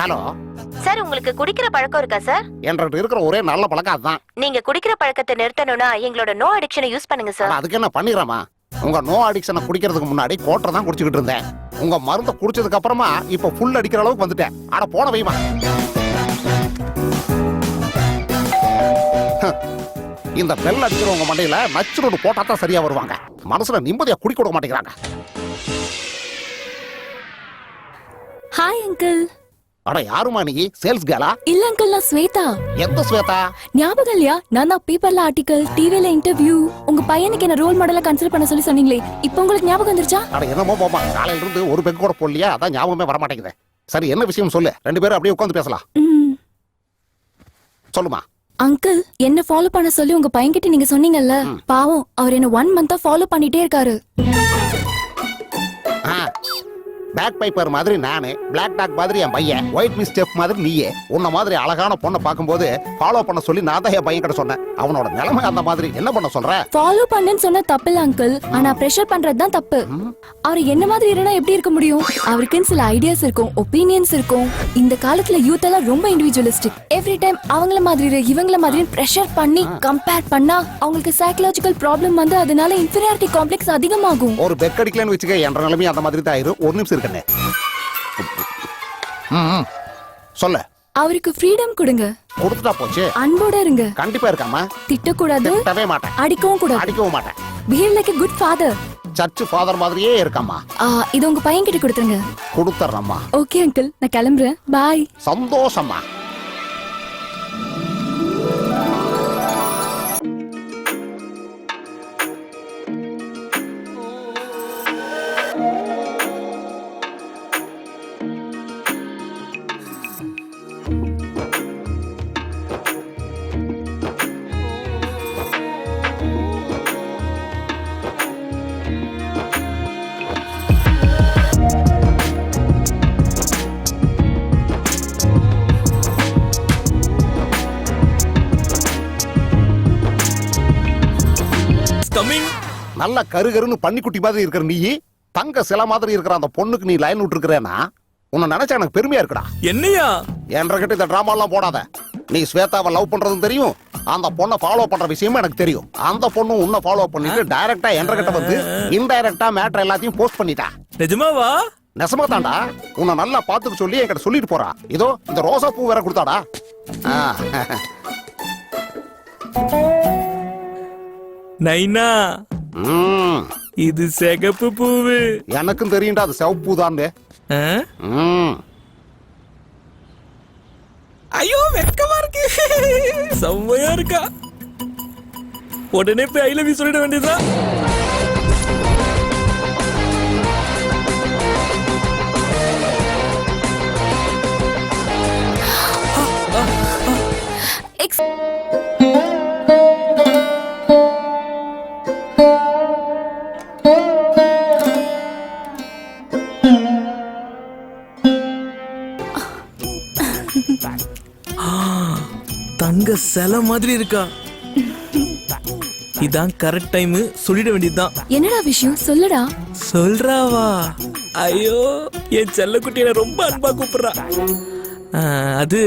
Hello. Sir உங்களுக்கு குடிக்கிற பழக்கம் இருக்கா சார்? என்கிட்ட இருக்கிற ஒரே நல்ல பழக்கம் அதுதான். நீங்க குடிக்கிற பழக்கத்தை நிறுத்தணும்னா எங்களோட நோ அடிக்ஷனை யூஸ் பண்ணுங்க சார். அதுக்கு என்ன பண்ணிடுறேமா உங்க நோ அடிக்ஷனை குடிக்கிறதுக்கு முன்னாடி கோட்டை தான் குடிச்சுக்கிட்டு இருந்தேன். உங்க மருந்தை குடிச்சதுக்கு அப்புறமா இப்ப ஃபுல் அடிக்கிற அளவுக்கு வந்துட்டேன். அட போன வைமா. இந்த பெல் அடிக்கிறவங்க மண்டையில நச்சுரோடு போட்டா தான் சரியா வருவாங்க. மனசுல நிம்மதியா குடிக்க விட மாட்டேங்கிறாங்க. ஹாய் அங்கிள் அட யாருமா நீ? சேல்ஸ் கேலா இல்ல அங்கிள் நான் ஸ்வேதா. எந்த ஸ்வேதா? ஞாபகம் இல்லையா? நான் தான் பேப்பர்ல ஆர்டிகல் டிவில இன்டர்வியூ உங்க பையனுக்கு என்ன ரோல் மாடலா கன்சிடர் பண்ண சொல்லி சொன்னீங்களே இப்போ உங்களுக்கு ஞாபகம் வந்துருச்சா? அட என்னமோ போமா காலையில இருந்து ஒரு பெக் கூட போடலையா அதான் ஞாபகமே வர மாட்டேங்குது சரி என்ன விஷயம் சொல்லு. ரெண்டு பேரும் அப்படியே உட்காந்து பேசலாம். சொல்லுமா. அங்கிள் என்ன ஃபாலோ பண்ண சொல்லி உங்க பையன்கிட்ட நீங்க சொன்னீங்கல்ல பாவம் அவர் என்ன ஒன் மந்தா ஃபாலோ பண்ணிட்டே இருக்காரு. பேக் பைப்பர் மாதிரி நானு பிளாக் டாக் மாதிரி என் பையன் ஒயிட் மிஸ் ஸ்டெப் மாதிரி நீயே. உன்ன மாதிரி அழகான பொண்ணை பார்க்கும்போது ஃபாலோ பண்ண சொல்லி நான் தான் என் பையன் கிட்ட சொன்னேன். அவனோட நிலைமை அந்த மாதிரி. என்ன பண்ண சொல்ற? ஃபாலோ பண்ணுன்னு சொன்னா தப்பு இல்ல அங்கிள் ஆனா பிரஷர் பண்றது தான் தப்பு. அவர் என்ன மாதிரி இருந்தா எப்படி இருக்க முடியும்? அவருக்குன்னு சில ஐடியாஸ் இருக்கும் ஒப்பீனியன்ஸ் இருக்கும். இந்த காலத்துல யூத் எல்லாம் ரொம்ப இண்டிவிஜுவலிஸ்டிக் எவ்ரி டைம் அவங்கள மாதிரி இவங்கள மாதிரி பிரஷர் பண்ணி கம்பேர் பண்ணா அவங்களுக்கு சைக்கலாஜிக்கல் ப்ராப்ளம் வந்து அதனால இன்ஃபீரியாரிட்டி காம்ப்ளெக்ஸ் அதிகமாகும். ஒரு பெக் அடிக்கலன்னு வச்சுக்க என்ற நிலைமையும் அந்த மாதிரி தான் ஆயிரும். ஒரு நிமிஷம் இருக்கண்ணே ம். சொல்லு. அவருக்கு ஃப்ரீடம் கொடுங்க. கொடுத்துட்டா போச்சு. அன்போட இருங்க. கண்டிப்பா இருக்காமா திட்டக்கூடாது திட்டவே மாட்டேன். அடிக்கவும் கூடாது. அடிக்கவும் மாட்டேன். Behave like good father church father மாதிரியே இருக்காமா இது உங்க பையன் கிட்ட கொடுத்துருங்க. கொடுத்துட்றம்மா. ஓகே அங்கிள் நான் கிளம்புறேன். பாய் சந்தோஷமா கம்மிங் நல்ல கருகருன்னு பன்னிக்குட்டி மாதிரி இருக்கிற நீ தங்க சில மாதிரி இருக்கிற அந்த பொண்ணுக்கு நீ லைன் விட்டுருக்கிறேன்னா உன்னை நினைச்சா எனக்கு பெருமையா இருக்குடா. என்னையா? என்ற கிட்ட இந்த டிராமா எல்லாம் போடாத. நீ ஸ்வேதாவை லவ் பண்றதும் தெரியும் அந்த பொண்ணை ஃபாலோ பண்ற விஷயமும் எனக்கு தெரியும். அந்த பொண்ணு உன்னை ஃபாலோ பண்ணிட்டு டைரக்டா என்ற கிட்ட வந்து இன்டைரக்டா மேட்டர் எல்லாத்தையும் போஸ்ட் பண்ணிட்டா. நிஜமாவா? நெசமா தாண்டா. உன்னை நல்லா பாத்துக்க சொல்லி என்கிட்ட சொல்லிட்டு போறா. இதோ இந்த ரோசா பூ வேற கொடுத்தாடா. நைனா இது சிகப்பு பூவு. எனக்கும் தெரியும்டா அது சிவப்பு தான் ஆ? ஐயோ வெக்கமா இருக்கு. செம்மையா இருக்கா. உடனே போய் ஐ லவ் யூ சொல்லிட வேண்டியதா தங்க சிலை மாதிரி இருக்கா? இதான் கரெக்ட் டைம் சொல்லிட வேண்டியதுதான். என்னடா விஷயம்? சொல்லுடா. சொல்றாவா? ஐயோ என் செல்லக்குட்டி என்ன ரொம்ப அன்பா கூப்பிடுறா. அது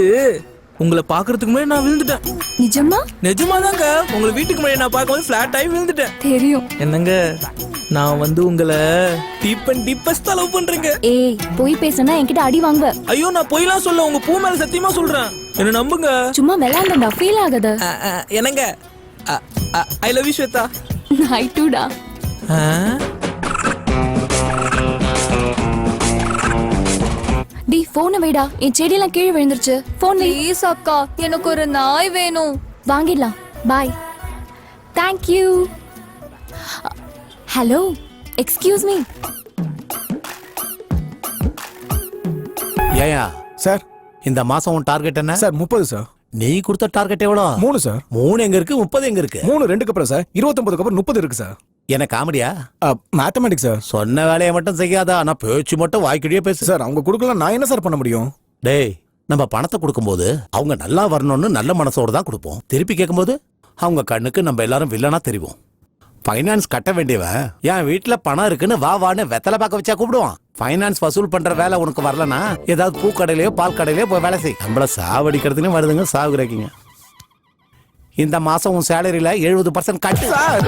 உங்களை பாக்குறதுக்கு முன்னாடி நான் விழுந்துட்டேன். நிஜமா? நிஜமாதாங்க. உங்களை வீட்டுக்கு முன்னாடி நான் பார்க்கும்போது ஃபிளாட் ஆகி விழுந்துட்டேன். தெரியும். என்னங்க? நான் வந்து உங்களை டீப் அண்ட் டீப்பஸ்ட் லவ் பண்றேங்க. ஏய் போய் பேசுனா என்கிட்ட அடி வாங்குவ. ஐயோ நான் பொய்லாம் சொல்ல உங்க பூ மேல சத்தியமா சொல்றேன். என்ன நம்புங்க? சும்மா விளையாண்டா ஃபீல் ஆகாத. என்னங்க? I love you Shweta. ஐ டூடா ஆ? டி போனை வைடா. என் செடியெல்லாம் கீழே விழுந்துருச்சு. போன் ப்ளீஸ் அக்கா எனக்கு ஒரு நாய் வேணும். வாங்கிடலாம். Bye thank you hello excuse me ஏயா. சார். இந்த மாசம் உன் டார்கெட் என்ன? சார் முப்பது சார். நீ கொடுத்த டார்கெட் எவ்வளோ? மூணு சார். மூணு எங்க இருக்கு? முப்பது எங்க இருக்கு? மூணு ரெண்டுக்கு அப்புறம் சார். இருபத்தொன்பதுக்கு அப்புறம் முப்பது இருக்கு சார். என்ன காமெடியா? Mathematics sir. சொன்ன வேலையை மட்டும் செய்யாதா? ஆனா பேச்சு மட்டும் வாய்க்கிட்டே பேசு. சார் அவங்க கொடுக்கலாம் நான் என்ன சார் பண்ண முடியும்? டேய் நம்ம பணத்தை கொடுக்கும்போது அவங்க நல்லா வரணும்னு நல்ல மனசோட தான் கொடுப்போம். திருப்பி கேட்கும்போது அவங்க கண்ணுக்கு நம்ம எல்லாரும் வில்லனா தெரிவோம். ஃபைனான்ஸ் கட்ட வேண்டியவன். என் வீட்டுல பணம் இருக்குன்னு வா வான்னு வெத்தலை பார்க்க வச்சா கூப்பிடுவான். ஃபைனான்ஸ் வசூல் பண்ற வேலை உனக்கு வரலனா ஏதாவது பூக்கடையிலயோ பால் கடையிலயோ போய் வேலை செய். நம்மள சாவடிக்கிறதுன்னு வருதுங்க சாகுறீங்க இந்த மாசம் உன் சேலரியில எழுபது பர்சன்ட் கட்டு சார்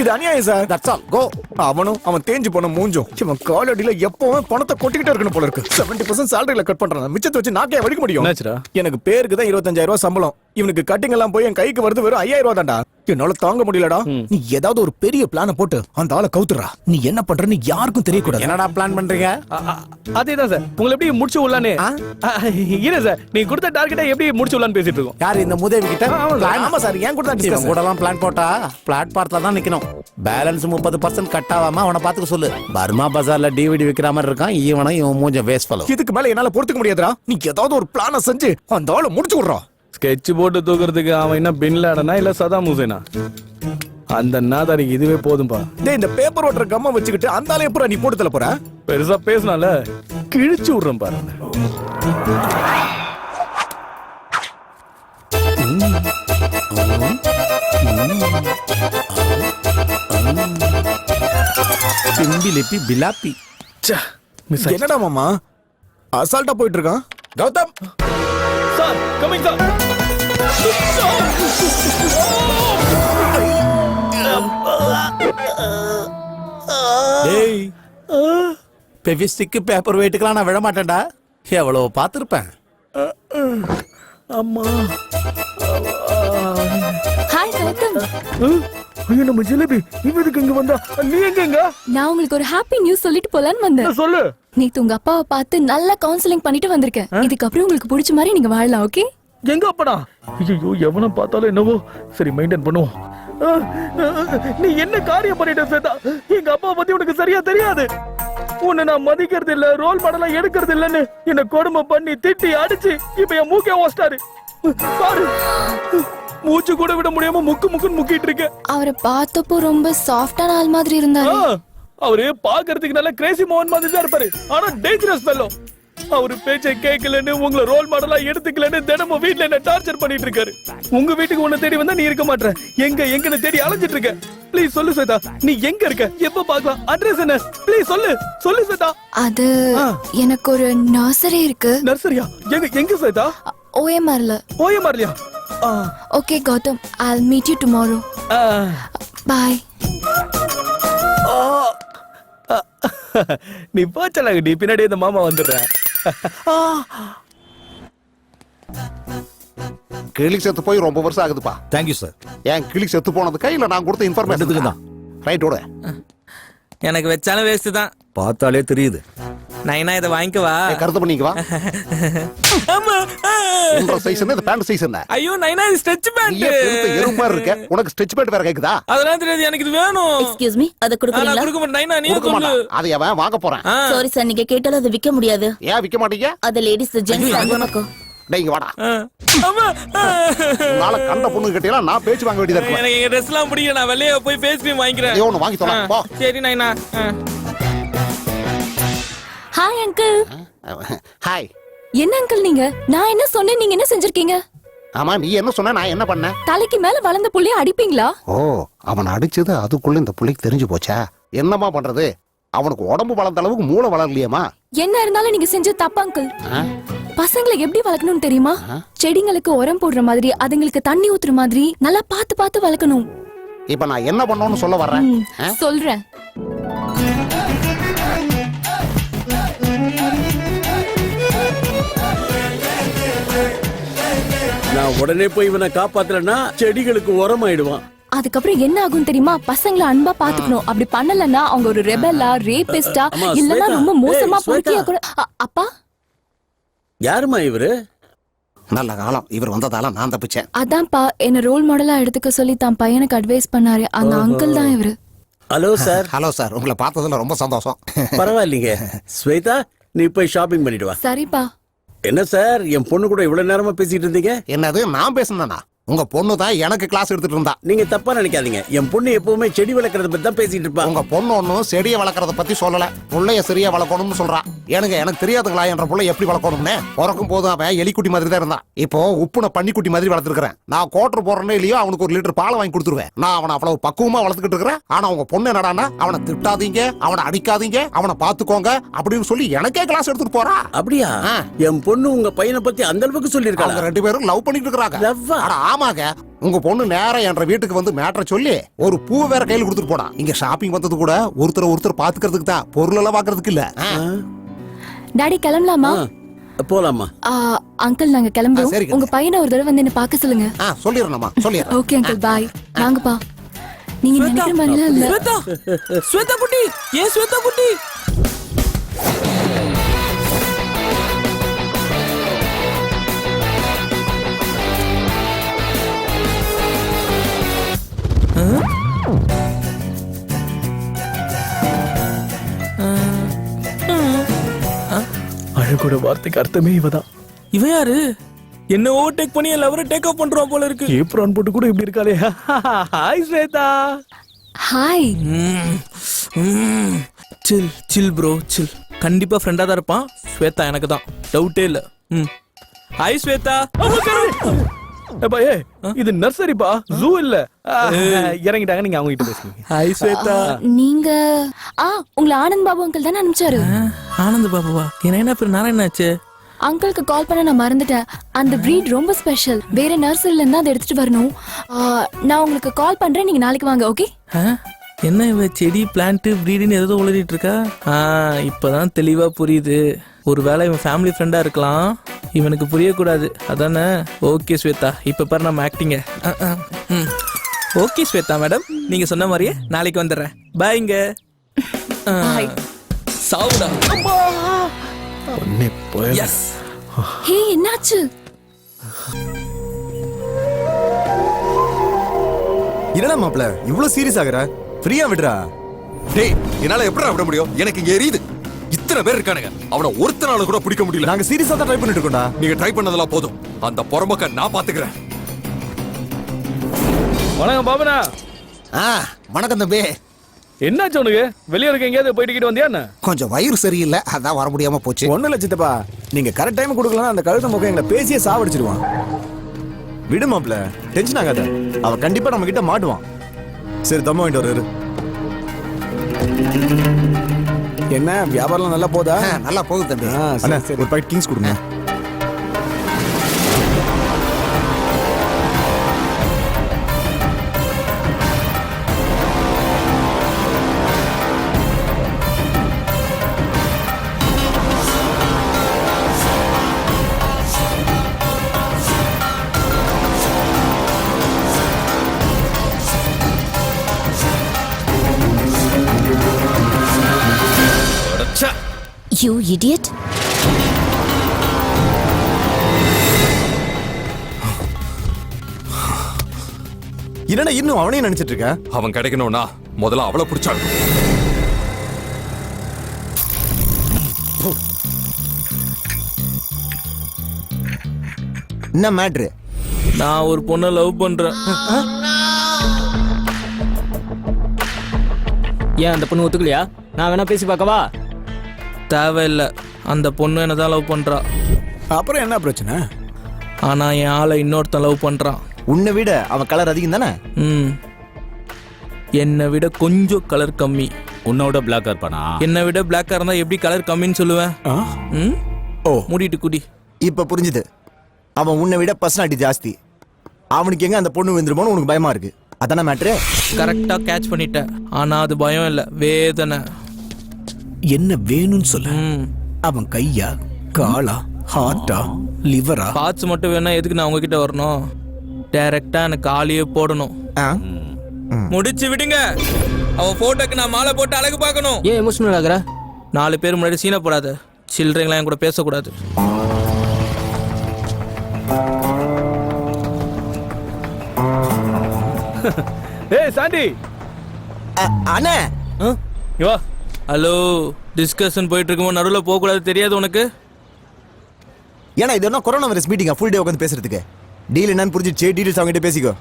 இது அநியாயம் சார். தட்ஸ் ஆல் கோ அவனும் அவன் தேஞ்சு போன மூஞ்சும். இவன் காலடியில எப்பவும் பணத்தை கொட்டிக்கிட்டே இருக்கணும் போல இருக்கு. செவன்டி பர்சன்ட் சேலரியில கட் பண்றான். மிச்சத்தை வச்சு நாக்கே வடிக்க முடியும். என்னாச்சுடா? எனக்கு பேருக்கு தான் இருபத்தஞ்சாயிரம் ரூபாய் சம்பளம். இவனுக்கு கட்டிங் எல்லாம் போய் என் கைக்கு வருது வெறும் ஐயாயிரம் ரூபாய் தான்டா. என்னால தாங்க முடியலடா. நீ ஏதாவது ஒரு பெரிய பிளான போட்டு அந்த ஆளை கவுத்துறா. நீ என்ன பண்றன்னு யாருக்கும் தெரியக்கூடாது. என்னடா பிளான் பண்றீங்க? அதேதான் சார். உங்களை எப்படி முடிச்சு விடலான்னு? இல்ல சார். நீங்க கொடுத்த டார்கெட்டை எப்படி முடிச்சு விடலான்னு பேசிட்டு இருக்கோம். யார் இந்த முதவி கிட்ட? ஆமா சார். ஏன் கூட தான் இவன் discuss. கூட எல்லாம் பிளான் போட்டா பிளாட்பாரத்துல தான் நிக்கணும். பேலன்ஸ் முப்பது பர்சன்ட் கட் ஆகாம அவனை பாத்துக்க சொல்லு. பர்மா பஜார்ல டிவிடி விக்கிற மாதிரி இருக்கான். இவனும் இவன் மூஞ்ச வேஸ்ட் இதுக்கு மேல என்னால பொறுத்துக்க முடியாதுடா. நீ ஏதாவது ஒரு பிளான செஞ்சு அந்த ஆளை முடிச்சு விடுறா. ஸ்கெட்ச் போட்டு தூக்குறதுக்கு அவன் என்ன பின் லேடனா இல்ல சதாம் ஹுசேனா? அந்த நாதாரிக்கு இதுவே போதும்பா. டேய் இந்த பேப்பர் ஓட்டுற கம்மா வச்சுக்கிட்டு அந்த ஆளை எப்பறம் நீ போட்டு தள்ள போற? பெருசா பேசினால கிழிச்சு விடுறேன் பாரு. பிம்பி லிப்பி பிலாப்பி. மிஸ் என்னடா மாமா? அசால்ட்டா போயிட்டு இருக்கான். கௌதம்! Coming sir. டேய் பெவிஸ்டிக்கு பேப்பர் வெயிட்டுக்கெல்லாம் நான் விட மாட்டேன்டா எவ்வளவு பார்த்திருப்பேன். அம்மா. ஹாய் கௌதம் ஐயோ நம்ம ஜிலேபி இவ எதுக்கு இங்க வந்தா? நீ எங்கங்க? நான் உங்களுக்கு ஒரு ஹாப்பி நியூஸ் சொல்லிட்டு போலான்னு வந்தேன். சொல்லு. நேத்து உங்க அப்பாவை பார்த்து நல்லா கவுன்சிலிங் பண்ணிட்டு வந்திருக்கேன் இதுக்கப்புறம் உங்களுக்கு பிடிச்ச மாதிரி நீங்க வாழலாம் ஓகே எங்க அப்படா? ஐயோ எவனை பார்த்தாலும் என்னவோ? சரி மெயின்டைன் பண்ணுவோம். நீ என்ன காரியம் பண்ணிட்ட சேதா எங்க அப்பா பத்தி உனக்கு சரியா தெரியாது. உன்னை நான் மதிக்கிறது இல்ல ரோல் மாடலா எடுக்கிறது இல்லன்னு என்ன கொடுமை பண்ணி திட்டி அடிச்சு இப்ப என் மூக்கே ஓஸ்டாரு பாரு மூச்சு கூட விட முடியாம முக்கு முக்குன்னு முக்கிட்டு இருக்கேன். அவரை பார்த்தப்போ ரொம்ப சாஃப்டான ஆள் மாதிரி இருந்தாரு. அவரு பாக்குறதுக்கு நல்ல கிரேசி மோகன் மாதிரி தான் இருப்பாரு. ஆனா டேஞ்சரஸ் பெல்லோ அவரு பேச்சை கேட்கலன்னு உங்களை ரோல் மாடலா எடுத்துக்கலன்னு தினமும் வீட்ல என்ன டார்ச்சர் பண்ணிட்டு இருக்காரு. உங்க வீட்டுக்கு உன்னை தேடி வந்தா நீ இருக்க மாட்ற. எங்க எங்கன்னு தேடி அலைஞ்சிட்டு இருக்க. ப்ளீஸ் சொல்லு ஸ்வேதா நீ எங்க இருக்க? எப்ப பார்க்கலாம்? அட்ரஸ் என்ன? ப்ளீஸ் சொல்லு சொல்லு ஸ்வேதா. அது எனக்கு ஒரு நர்சரி இருக்கு. நர்சரியா எங்க எங்க ஸ்வேதா? ஓஎம்ஆர்ல மாறலையா okay Gautham I meet you tomorrow bye நீ போச்சலாகடி பின்னாடி இந்த மாமா வந்துடுறேன் கிளி செத்து போய் ரொம்ப வருஷம் ஆகுதுப்பா. தேங்க்யூ சார் என் கிளி செத்து போனதுக்கா இல்ல நான் கொடுத்த இன்ஃபர்மேஷன் ரெண்டுத்துக்கும் தான். ரைட் விடு எனக்கு வச்சாலும் வேஸ்ட் தான். பார்த்தாலே தெரியுது. நைனா இதை வாங்கிக்கவா? கருத்து பண்ணிக்குவா? ஆமா உன்ற சைஸ் என்ன? இந்த பேண்ட் சைஸ் என்ன? ஐயோ நைனா இது ஸ்ட்ரெச் பேண்ட் எறும்பு மாதிரி இருக்க. உனக்கு ஸ்டிச் பேண்ட் வேற கேக்குதா? அதெல்லாம் தெரியாது எனக்கு இது வேணும். எக்ஸ்கியூஸ் மீ அதை ஆ, நான் கொடுக்குறீங்களா கொடுக்க மாட்டேன். நைனா நீ சொல்லு. அதை அவன் வாங்க போறேன். சாரி சார் நீங்க கேட்டாலும் அதை விக்க முடியாது. ஏன் விக்க மாட்டீங்க? அது லேடிஸ் ஜென்ட்ஸ் அந்த பக்கம் டேய் இங்க வாடா. உன்னால கண்ட பொண்ணு கிட்டே நான் பேச்சு வாங்க வேண்டியதா இருக்கு. எனக்கு எங்க ட்ரெஸ் எல்லாம் பிடிக்கல. நான் வெளியே போய் ஃபேஸ் கிரீம் வாங்கிக்கிறேன். நீ ஒண்ணு வாங்கி தொலை, ஆ, போ. சரி நைனா. ஹாய் அங்கிள் ஹாய் என்ன அங்கிள் நீங்க? நான் என்ன சொன்னேன் நீங்க என்ன செஞ்சிருக்கீங்க? ஆமா நீ என்ன சொன்ன நான் என்ன பண்ணேன் தலைக்கு மேல வளர்ந்த புள்ளைய அடிப்பீங்களா? ஓ அவன் அடிச்சது அதுக்குள்ள இந்த புள்ளைக்கு தெரிஞ்சு போச்சா? என்னம்மா பண்றது? அவனுக்கு உடம்பு வளர்ந்த அளவுக்கு மூளை வளரலையேமா என்ன இருந்தாலும் நீங்க செஞ்ச தப்பு அங்கிள்? பசங்களை எப்படி வளர்க்கணும்னு தெரியுமா? செடிங்களுக்கு உரம் போடுற மாதிரி அதுங்களுக்கு தண்ணி ஊத்துற மாதிரி நல்லா பார்த்து பார்த்து வளர்க்கணும். இப்ப நான் என்ன பண்ணணும்னு சொல்ல வர்றேன்? சொல்றேன். நான் உடனே போய் இவனை காப்பாத்தலன்னா செடிகளுக்கு உரமாயிடுவான். அதுக்கப்புறம் என்ன ஆகும் தெரியுமா? பசங்களை அன்பா பாத்துக்கணும். அப்படி பண்ணலன்னா அவங்க ஒரு ரெபல்லா ரேபிஸ்டா இல்லனா. ரொம்ப மோசமா. பொறுக்கியா கூட. அப்பா? யாருமா இவரு? நல்ல காலம். இவர் வந்ததால நான் தப்பிச்சேன். அதான்ப்பா என்ன ரோல் மாடலா எடுத்துக்க சொல்லி தான் பையனுக்கு அட்வைஸ் பண்ணாரு. அந்த அங்கிள் தான் இவரு. ஹலோ சார் ஹலோ சார் உங்களை பார்த்ததுல ரொம்ப சந்தோஷம். பரவாயில்லைங்க. ஸ்வேதா நீ போய் ஷாப்பிங் பண்ணிட்டு வா. சரிப்பா. என்ன சார் என் பொண்ணு கூட இவ்வளவு நேரமா பேசிட்டு இருந்தீங்க? என்னது நான் பேசணும்னா உங்க பொண்ணு தான் எனக்கு கிளாஸ் எடுத்துட்டு இருந்தா. நீங்க தப்பா நினைக்காதீங்க. என் பொண்ணு எப்பவுமே செடி வளர்க்கறத பத்தி தான் பேசிட்டு இருப்பா. உங்க பொண்ணு ஒன்னும் செடியை வளர்க்கறத பத்தி சொல்லல. புள்ளைய சரியா வளர்க்கணும்னு சொல்றா. எனக்கு எனக்கு தெரியாதுங்களா என்ற புள்ளை எப்படி வளர்க்கணும்னு? பிறக்கும் போது அவன் எலிக்குட்டி மாதிரி தான் இருந்தான். இப்போ உப்புன பன்னிக்குட்டி மாதிரி வளர்த்துருக்கேன் நான் கோட்டர் போறேன்னு இல்லையோ அவனுக்கு ஒரு லிட்டர் பால் வாங்கி கொடுத்துருவேன். நான் அவனை அவ்வளவு பக்குவமா வளர்த்துக்கிட்டு இருக்கிறேன். ஆனா உங்க பொண்ணு என்னடான்னா அவனை திட்டாதீங்க அவனை அடிக்காதீங்க அவனை பாத்துக்கோங்க அப்படின்னு சொல்லி எனக்கே கிளாஸ் எடுத்துட்டு போறா. அப்படியா. என் பொண்ணு உங்க பையனை பத்தி அந்த அளவுக்கு அவங்க சொல்லிருக்காங்க ரெண்டு பேரும் லவ் பண்ணிட்டு? அட ஆமாங்க உங்க பொண்ணு நேரா என்ற வீட்டுக்கு வந்து மேட்ரை சொல்லி ஒரு பூ வேற கையில கொடுத்துட்டு போனா. இங்க ஷாப்பிங் வந்தது கூட ஒருத்தர் ஒருத்தர் பாத்துக்கிறதுக்கு தான். பொருள் எல்லாம் பாக்குறதுக்கு இல்ல. ஆ. டாடி கிளம்பலாமா? போலாமா அங்கிள் நாங்க கிளம்புறோம். உங்க பையனை ஒரு தடவை வந்து என்ன பார்க்க சொல்லுங்க. ஆ சொல்லிடுறேம்மா சொல்லிடுறேன். ஓகே அங்கிள் பாய் வாங்கப்பா. நீங்க நினைக்கிற மாதிரிலாம் இல்ல. ஸ்வேதா ஸ்வேதா குட்டி ஏன் ஸ்வேதா குட்டி? அழகோட வார்த்தைக்கு அர்த்தமே இவதான். இவன் யாரு? என்ன ஓவர்டேக் பண்ணி என் லவரை டேக் அப் பண்றான் போல இருக்கு. ஏப்ரான் போட்டு கூட இப்படி இருக்காளே. Hi Shweta. Hi chill chill bro chill கண்டிப்பா ஃப்ரெண்டா தான் இருப்பான். ஸ்வேதா எனக்கு தான். டவுட்டே இல்ல. ம். ஹாய் ஸ்வேதா. அப்பா ஏ இது நர்சரிப்பா ஜூ இல்ல. இறங்கிட்டாங்க நீங்க அவங்க கிட்ட பேசுங்க. ஹாய் ஸ்வேதா. நீங்க ஆ உங்களை ஆனந்த் பாபு அங்கிள் தானே அனுப்பிச்சாரு? ஆனந்த் பாபுவா? என்ன என்ன பேர் நாராயண ஆச்சு? அங்கிளுக்கு கால் பண்ண நான் மறந்துட்டேன். அந்த breed ரொம்ப ஸ்பெஷல் வேற நர்சரில இருந்து அதை எடுத்துட்டு வரணும். நான் உங்களுக்கு கால் பண்றேன் நீங்க நாளைக்கு வாங்க ஓகே என்ன இவ செடி பிளான்ட் ப்ரீடுன்னு ஏதோ உளறிட்டு இருக்கா? இப்பதான் தெளிவா புரியுது. ஒருவேளை இவன் ஃபேமிலி ஃப்ரெண்டா இருக்கலாம். இவனுக்கு புரியக்கூடாது. அதானே? ஓகே ஸ்வேதா. இப்ப பாரு நம்ம ஆக்டிங்க ஓகே ஸ்வேதா மேடம் நீங்க சொன்ன மாதிரியே நாளைக்கு வந்துடுறேன். பாய்ங்க. சாவுடா. எஸ் ஹே என்னாச்சு? என்னடா மாப்ள இவ்வளவு சீரியஸ் ஆகுற? ஃப்ரீயா விடுறா? டேய் என்னால எப்படி விட முடியும்? எனக்கு இங்க எரியுது. இத்தனை பேர் இருக்கானுங்க? அவன ஒருத்தனால கூட பிடிக்க முடியல. நாங்க சீரியஸா தான் ட்ரை பண்ணிட்டு இருக்கோம்டா. நீங்க ட்ரை பண்ணதெல்லாம் போதும். அந்த பொறமக்க நான் பாத்துக்கிறேன். வணக்கம் பாபனா ஆ வணக்கம் தம்பி. என்னாச்சு உனக்கு? வெளிய இருக்க எங்கேயாவது போயிட்டு கிட்டு வந்தியா என்ன? கொஞ்சம் வயிறு சரியில்லை அதான் வர முடியாம போச்சு. ஒண்ணும் இல்ல சித்தப்பா. நீங்க கரெக்ட் டைம் கொடுக்கலாம் அந்த கழுத முகம் எங்களை பேசியே சாவடிச்சிருவான். விடு மாப்ள டென்ஷன் ஆகாத. அவ கண்டிப்பா நம்ம கிட்ட மாட்டுவான். சரி தம்ம வாங்கிட்டு வர இரு. என்ன வியாபாரம் நல்லா போதா? நல்லா போகுது தம்பி. ஒரு பாக்கெட் கிங்ஸ் கொடுங்க. யூ இடியட் என்னடா இன்னும் அவனையும் நினைச்சிட்டு இருக்க? அவன் கிடைக்கணும்னா முதல்ல அவளை பிடிச்சாங்க என்ன மேட்ரு நான் ஒரு பொண்ணை லவ் பண்றேன். ஏன் அந்த பொண்ணு ஒத்துக்கலையா? நான் வேணா பேசி பார்க்கவா? தேவையில்லை. அந்த பொண்ணு என்ன தான் லவ் பண்றா. அப்புறம் என்ன பிரச்சனை? ஆனா என் ஆளை இன்னொருத்தன் லவ் பண்றான் உன்னை விட அவன் கலர் அதிகம் தானே? ம். என்னை விட கொஞ்சம் கலர் கம்மி. உன்னோட பிளாக் இருப்பானா என்னை விட பிளாக்கா இருந்தா எப்படி கலர் கம்மின்னு சொல்லுவேன்? ஆ? ம்? ஓ. மூடிட்டு குடி. இப்ப புரிஞ்சுது. அவன் உன்னை விட பர்சனாலிட்டி ஜாஸ்தி. அவனுக்கு எங்க அந்த பொண்ணு விழுந்துருமோன்னு உனக்கு பயமா இருக்கு. அதானே மேட்ரு கரெக்டா கேட்ச் பண்ணிட்டேன். ஆனா அது பயம் இல்ல. வேதனை. என்ன வேணும்னு சொல்ல. அவன் கையா காலா ஹார்ட்டா லிவரா பார்ட்ஸ் மட்டும் வேணா எதுக்கு நான் உங்ககிட்ட வரணும்? டைரக்டா எனக்கு ஆளியே போடணும். முடிச்சு விடுங்க. அவ போட்டோக்கு நான் மாலை போட்டு அழகு பார்க்கணும். ஏன் எமோஷனல் ஆகுற நாலு பேர் முன்னாடி சீனை போடாத. சில்லறைங்களாம் என் கூட பேசக்கூடாது. ஏய் சாண்டி அண்ணே. வா. ஹலோ டிஸ்கஷன் போயிட்டு இருக்கும்போது நடுவில் போகக்கூடாது தெரியாது உனக்கு? ஏன்னா இது என்ன கொரோனா வைரஸ் மீட்டிங்கா ஃபுல் டே உட்காந்து பேசுறதுக்கு. டீல் என்னன்னு புரிஞ்சிச்சு டீடைல்ஸ் அவங்ககிட்ட பேசிக்கோ.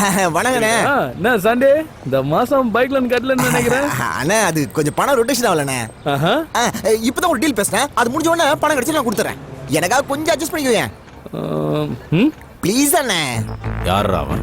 வணங்கண்ணே என்ன சண்டே இந்த மாசம் பைக்ல கட்டலன்னு நினைக்கிறேன். அண்ணே அது கொஞ்சம் பணம் ரொட்டேஷன் ஆகலண்ணே. ஆஹா. ஆ, இப்பதான் ஒரு டீல் பேசினேன் அது முடிஞ்ச உடனே பணம் கிடைச்சு நான் கொடுத்துறேன். எனக்காக கொஞ்சம் அட்ஜஸ்ட் பண்ணிக்குவேன்? ப்ளீஸ் அண்ணே. யார் அவன்?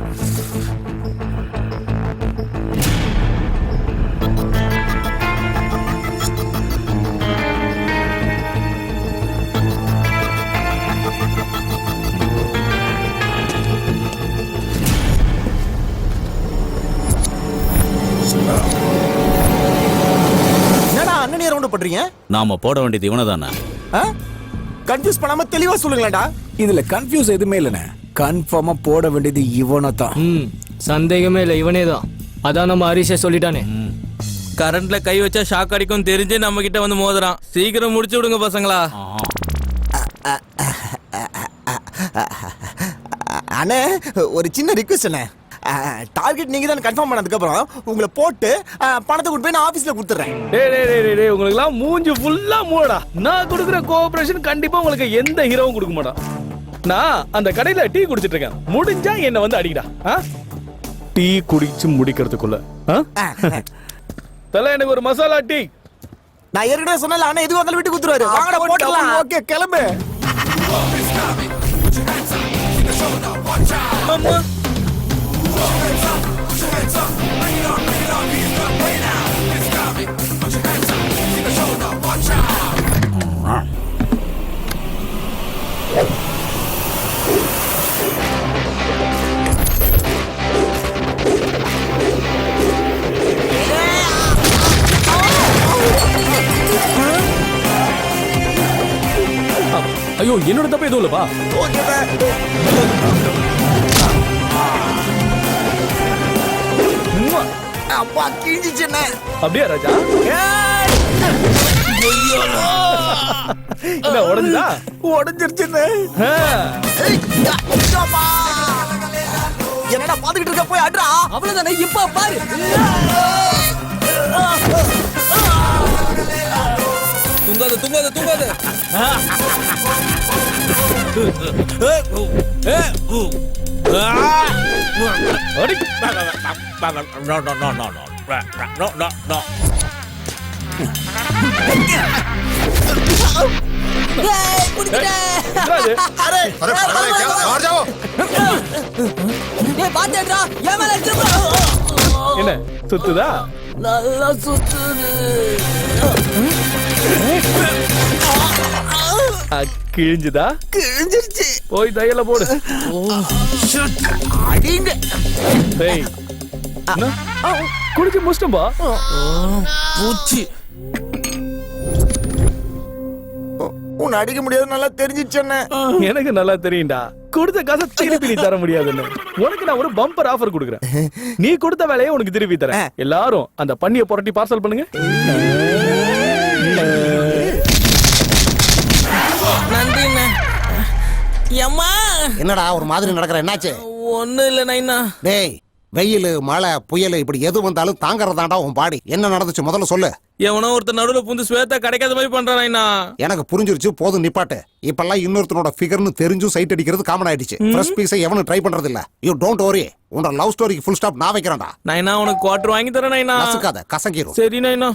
பண்றீங்க நாம போட வேண்டியது இவனை தானே கன்ஃபியூஸ் பண்ணாம தெளிவா சொல்லுங்களேன்டா. இதுல கன்ஃபியூஸ் எதுவுமே இல்லைண்ணே. கன்ஃபார்மா போட வேண்டியது இவனை தான் ம் சந்தேகமே இல்லை இவனே தான் அதான் நம்ம ஹரிஷே சொல்லிட்டானே. கரண்ட்ல கை வச்சா ஷாக் அடிக்கும் தெரிஞ்சு நம்ம கிட்ட வந்து மோதுறான். சீக்கிரம் முடிச்சு விடுங்க பசங்களா. அண்ணே ஒரு சின்ன ரிக்வெஸ்ட் அண்ணே. டார்கெட் நீங்க தான் கன்ஃபார்ம் பண்ணதுக்கு அப்புறம் உங்களை போட்டு பணத்தை கொண்டு போய் நான் ஆபீஸ்ல கொடுத்துறேன் டேய் டேய் டேய், டேய் உங்களுக்குலாம் மூஞ்சி ஃபுல்லா மூடா நான் கொடுக்குற கோஆபரேஷன் கண்டிப்பா உங்களுக்கு எந்த ஹீரோவும் கொடுக்க மாட்டான் நான் அந்த கடையில டீ குடிச்சிட்டு இருக்கேன். முடிஞ்சா என்ன வந்து அடிக்கடா. ஆ? டீ குடிச்சு முடிக்கிறதுக்குள்ள? தல எனக்கு ஒரு மசாலா டீ. நான் ஏற்கனவே சொன்னல அண்ணா எதுவும் வந்தாலும் விட்டு கொடுத்துருவாரு. வாங்கடா போட்டுக்கலாம். ஓகே கிளம்பு. ஐயோ என்னோட தப்பு எதுவும் இல்லப்பா. அப்பா கிழிஞ்சிச்சு என்ன? அப்படியா ராஜா? என்ன உடஞ்சுதா? உடஞ்சிருச்சுன்னு. என்னடா பாத்துக்கிட்டு இருக்க போய் அட்ரா அவ்வளவுதானே இப்ப பாரு. தூங்காத தூங்காத தூங்காத. No, no, no, no, no. No, no, no. என்ன சுத்துதா நல்லா சுத்துது கிழிஞ்சுதா? கிழிஞ்சிருச்சு. போய் தையல போடு. அடிங்க. டேய்? குடிச்சு முடிச்சிட்டோம்பா. பூச்சி உன்னை அடிக்க முடியாது நல்லா தெரிஞ்சிச்சு எனக்கு நல்லா தெரியும்டா. கொடுத்த காசை திருப்பி நீ தர முடியாதுன்னு. உனக்கு நான் ஒரு பம்பர் ஆஃபர் கொடுக்குறேன். நீ கொடுத்த வேலையை உனக்கு திருப்பி தரேன். எல்லாரும் அந்த பண்ணிய புரட்டி பார்சல் பண்ணுங்க. எம்மா என்னடா ஒரு மாதிரி நடக்கிற என்னாச்சு? ஒண்ணும் இல்ல நைனா. டேய் வெயில் மழை புயல் இப்படி எது வந்தாலும் தாங்கறதாண்டா உன் பாடி. என்ன நடந்துச்சு முதல்ல சொல்லு. எவனோ ஒருத்தர் நடுவுல புந்து ஸ்வேதா கிடைக்காத மாதிரி பண்றான் நைனா. எனக்கு புரிஞ்சிருச்சு போதும் நிப்பாட்டு. இப்பெல்லாம் இன்னொருத்தனோட ஃபிகர்னு தெரிஞ்சும் சைட் அடிக்கிறது காமன் ஆயிடுச்சு. ஃப்ரெஷ் பீஸை எவனும் ட்ரை பண்றது இல்ல யூ டோன்ட் வரி உன்னோட லவ் ஸ்டோரிக்கு ஃபுல் ஸ்டாப் நான் வைக்கிறேன்டா. நைனா உனக்கு குவார்டர் வாங்கி தரேன் நைனா. நசுக்காத கசங்கிரும். சரி நைனா.